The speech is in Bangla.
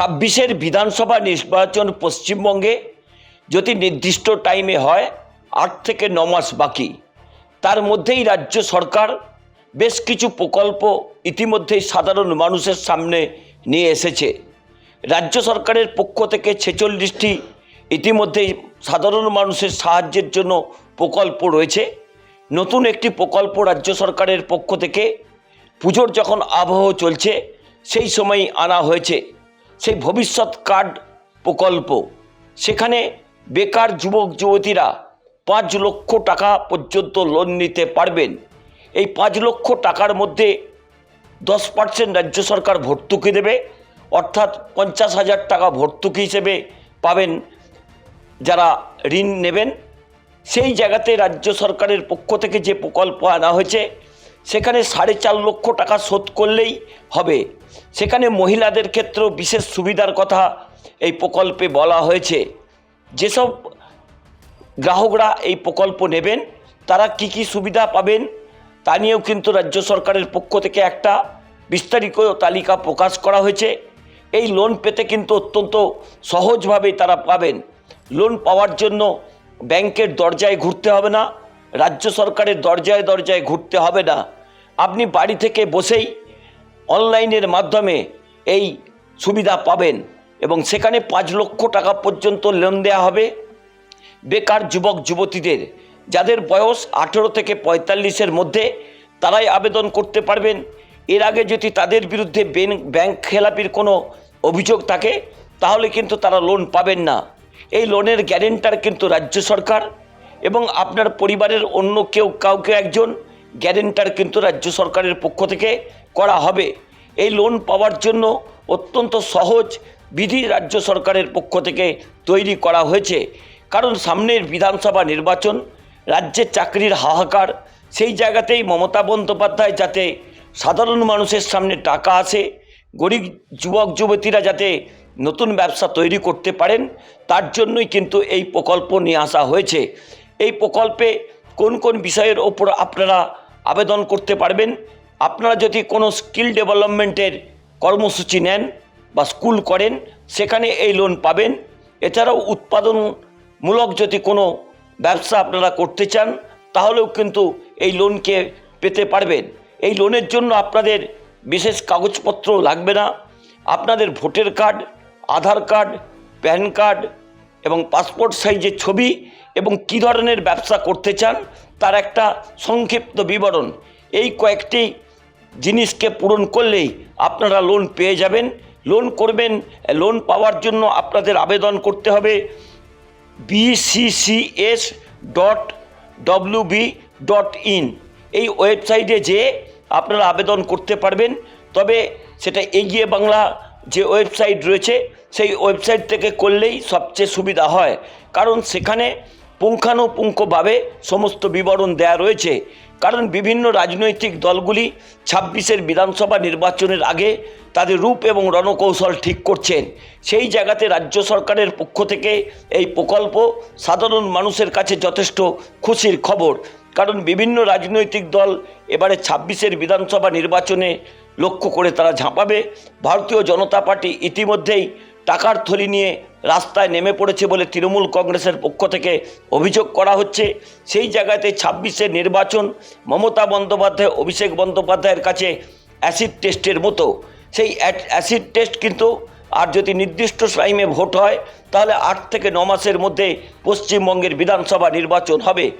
ছাব্বিশের বিধানসভা নির্বাচন পশ্চিমবঙ্গে যদি নির্দিষ্ট টাইমে হয়, আট থেকে ন মাস বাকি। তার মধ্যেই রাজ্য সরকার বেশ কিছু প্রকল্প ইতিমধ্যেই সাধারণ মানুষের সামনে নিয়ে এসেছে। রাজ্য সরকারের পক্ষ থেকে ছেচল্লিশটি ইতিমধ্যেই সাধারণ মানুষের সাহায্যের জন্য প্রকল্প রয়েছে। নতুন একটি প্রকল্প রাজ্য সরকারের পক্ষ থেকে পুজোর যখন আবহ চলছে, সেই সময়ই আনা হয়েছে। সেই ভবিষ্যৎ কার্ড প্রকল্প। সেখানে বেকার যুবক, যুবতীরা পাঁচ লক্ষ টাকা পর্যন্ত লোন নিতে পারবেন। এই পাঁচ লক্ষ টাকার মধ্যে দশ পার্সেন্ট রাজ্য সরকার ভর্তুকি দেবে, অর্থাৎ পঞ্চাশ হাজার টাকা ভর্তুকি হিসেবে পাবেন যারা ঋণ নেবেন। সেই জায়গাতে রাজ্য সরকারের পক্ষ থেকে যে প্রকল্প আনা হয়েছে সেখানে সাড়ে চার লক্ষ টাকা শোধ করলেই হবে। সেখানে মহিলাদের ক্ষেত্রেও বিশেষ সুবিধার কথা এই প্রকল্পে বলা হয়েছে। যেসব গ্রাহকরা এই প্রকল্প নেবেন, তারা কি কি সুবিধা পাবেন তা নিয়েও কিন্তু রাজ্য সরকারের পক্ষ থেকে একটা বিস্তারিত তালিকা প্রকাশ করা হয়েছে। এই লোন পেতে কিন্তু অত্যন্ত সহজভাবেই তারা পাবেন। লোন পাওয়ার জন্য ব্যাংকের দরজায় ঘুরতে হবে না, রাজ্য সরকারের দরজায় দরজায় ঘুরতে হবে না। আপনি বাড়ি থেকে বসেই অনলাইনের মাধ্যমে এই সুবিধা পাবেন এবং সেখানে পাঁচ লক্ষ টাকা পর্যন্ত লোন দেওয়া হবে। বেকার যুবক, যুবতীদের, যাদের বয়স আঠেরো থেকে পঁয়তাল্লিশের মধ্যে, তারাই আবেদন করতে পারবেন। এর আগে যদি তাদের বিরুদ্ধে ব্যাংক খেলাপির কোনো অভিযোগ থাকে, তাহলে কিন্তু তারা লোন পাবেন না। এই লোনের গ্যারেন্টার কিন্তু রাজ্য সরকার এবং আপনার পরিবারের অন্য কেউ, কাউকে একজন গ্যারেন্টার কিন্তু রাজ্য সরকারের পক্ষ থেকে করা হবে। এই লোন পাওয়ার জন্য অত্যন্ত সহজ বিধি রাজ্য সরকারের পক্ষ থেকে তৈরি করা হয়েছে। কারণ সামনের বিধানসভা নির্বাচন রাজ্যের চাকরির হাহাকার, সেই জায়গাতেই মমতা বন্দ্যোপাধ্যায় যাতে সাধারণ মানুষের সামনে টাকা আসে, গরিব যুবক, যুবতীরা যাতে নতুন ব্যবসা তৈরি করতে পারেন, তার জন্যই কিন্তু এই প্রকল্প নিয়ে আসা হয়েছে। এই প্রকল্পে কোন কোন বিষয়ের ওপর আপনারা আবেদন করতে পারবেন। আপনারা যদি কোনো স্কিল ডেভেলপমেন্টের কর্মসূচি নেন বা স্কুল করেন, সেখানে এই লোন পাবেন। এছাড়াও উৎপাদনমূলক যদি কোনো ব্যবসা আপনারা করতে চান, তাহলেও কিন্তু এই লোনকে পেতে পারবেন। এই লোনের জন্য আপনাদের বিশেষ কাগজপত্র লাগবে না। আপনাদের voter card, Aadhaar card, PAN card এবং পাসপোর্ট সাইজের ছবি এবং কী ধরনের ব্যবসা করতে চান তার একটা সংক্ষিপ্ত বিবরণ। এই কয়েকটি জিনিসকে পূরণ করলেই আপনারা লোন পেয়ে যাবেন। লোন করবেন লোন পাওয়ার জন্য আপনাদের আবেদন করতে হবে BCCS dot WB dot in এই ওয়েবসাইটে যেয়ে আপনারা আবেদন করতে পারবেন, তবে সেটা এগিয়ে বাংলা যে ওয়েবসাইট রয়েছে, সেই ওয়েবসাইট থেকে করলেই সবচেয়ে সুবিধা হয়। কারণ সেখানে পুঙ্খানুপুঙ্খভাবে সমস্ত বিবরণ দেয়া রয়েছে। কারণ বিভিন্ন রাজনৈতিক দলগুলি ছাব্বিশের বিধানসভা নির্বাচনের আগে তাদের রূপ এবং রণকৌশল ঠিক করছেন। সেই জায়গাতে রাজ্য সরকারের পক্ষ থেকে এই প্রকল্প সাধারণ মানুষের কাছে যথেষ্ট খুশির খবর। কারণ বিভিন্ন রাজনৈতিক দল এবারে ছাব্বিশের বিধানসভা নির্বাচনে লক্ষ্য করে তারা ঝাঁপাবে। ভারতীয় জনতা পার্টি ইতিমধ্যেই টাকার থলি নিয়ে রাস্তায় নেমে পড়েছে বলে তৃণমূল কংগ্রেসের পক্ষ থেকে অভিযোগ করা হচ্ছে। সেই জায়গাতে ছাব্বিশে নির্বাচন, মমতা বন্দ্যোপাধ্যায়, অভিষেক বন্দ্যোপাধ্যায়ের কাছে অ্যাসিড টেস্টের মতো। সেই অ্যাসিড টেস্ট কিন্তু আর যদি নির্দিষ্ট টাইমে ভোট হয়, তাহলে আট থেকে ন মাসের মধ্যে পশ্চিমবঙ্গের বিধানসভা নির্বাচন হবে।